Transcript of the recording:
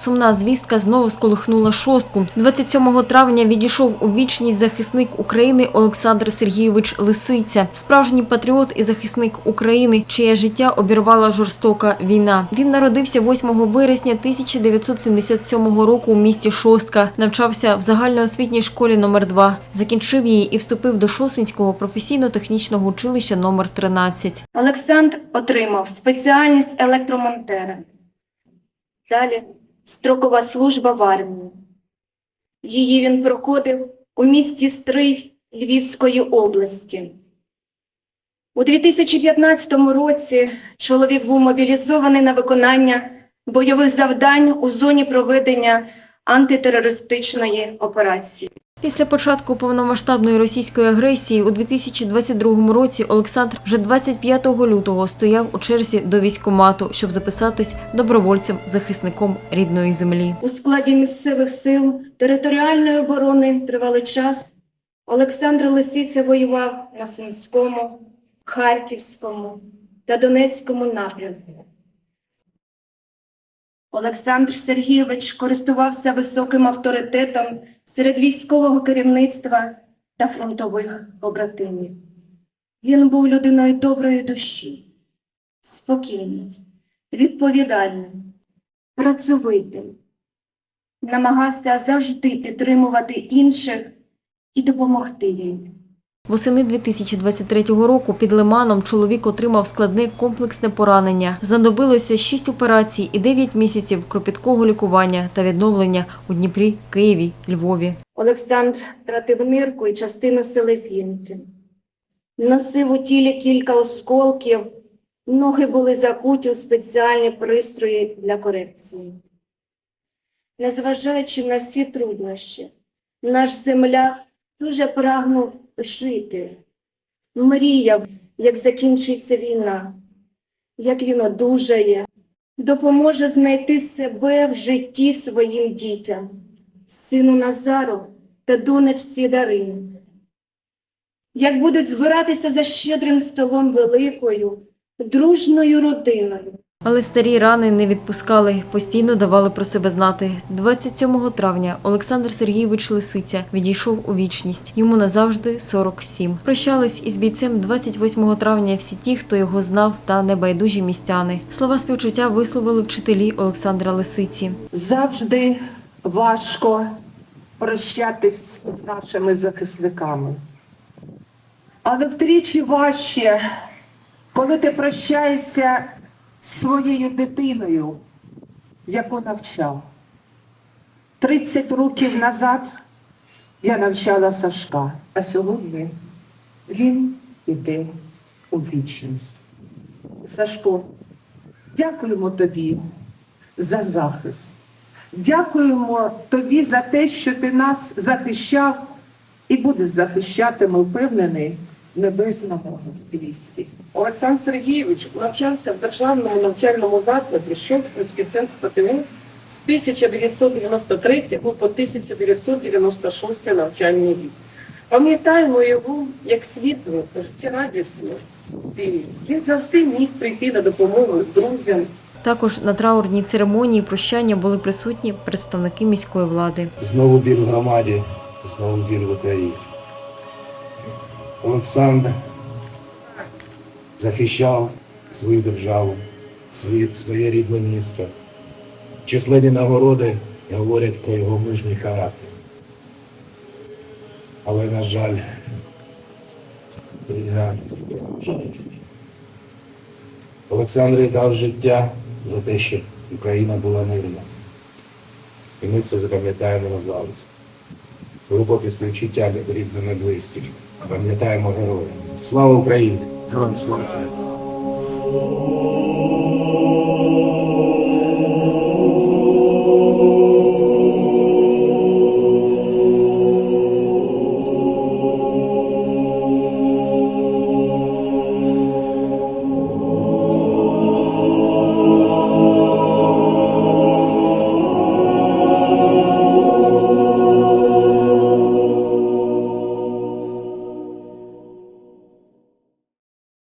Сумна звістка знову сколихнула шостку. 27 травня відійшов у вічність захисник України Олександр Сергійович Лисиця, справжній патріот і захисник України, чиє життя обірвала жорстока війна. Він народився 8 вересня 1977 року у місті Шостка, навчався в загальноосвітній школі номер 2 закінчив її і вступив до Шосткинського професійно-технічного училища номер 13. Олександр отримав спеціальність електромонтера. Далі строкова служба в армії. Її він проходив у місті Стрий Львівської області. У 2015 році чоловік був мобілізований на виконання бойових завдань у зоні проведення антитерористичної операції. Після початку повномасштабної російської агресії у 2022 році Олександр вже 25 лютого стояв у черзі до військкомату, щоб записатись добровольцем-захисником рідної землі. У складі місцевих сил територіальної оборони тривалий час Олександр Лисиця воював на Сумському, Харківському та Донецькому напрямку. Олександр Сергійович користувався високим авторитетом серед військового керівництва та фронтових побратимів. Він був людиною доброї душі, спокійним, відповідальним, працьовитим, намагався завжди підтримувати інших і допомогти їм. Восени 2023 року під Лиманом чоловік отримав складне комплексне поранення. Знадобилося 6 операцій і 9 місяців кропіткого лікування та відновлення у Дніпрі, Києві, Львові. Олександр втратив нирку і частину селезінки. Носив у тілі кілька осколків, ноги були закуті у спеціальні пристрої для корекції. Незважаючи на всі труднощі, наш земляк дуже прагнув жити, мріяв, як закінчиться війна, як він одужає, допоможе знайти себе в житті своїм дітям сину Назару та донечці Дарині. Як будуть збиратися за щедрим столом великою, дружною родиною. Але старі рани не відпускали, постійно давали про себе знати. 27 травня Олександр Сергійович Лисиця відійшов у вічність. Йому назавжди 47. Прощались із бійцем 28 травня всі ті, хто його знав, та небайдужі містяни. Слова співчуття висловили вчителі Олександра Лисиці. Завжди важко прощатись з нашими захисниками. Але втричі важче, коли ти прощаєшся своєю дитиною, яку навчав. 30 років назад я навчала Сашка, а сьогодні він іде у вічність. Сашко, дякуємо тобі за захист. Дякуємо тобі за те, що ти нас захищав і будеш захищати, ми впевнений, небесному війські. Олександр Сергійович навчався в державному навчальному закладі Шовський центр ПТУ з 1993 по 1996 навчальний рік. Пам'ятаємо його як світло, життєрадісну. І Він завжди міг прийти на допомогу друзям, Також на траурній церемонії прощання були присутні представники міської влади. Знову біль в громаді, знову біль в Україні. Олександр захищав свою державу, своє, своє рідне місто. Численні нагороди говорять про його мужній характер. Але, на жаль. Олександр дав життя за те, щоб Україна була мирна. І ми це запам'ятаємо назавжди. Глибоке співчуття рідним і близьким. Пам'ятаємо героя. Слава Україні! Героям слава!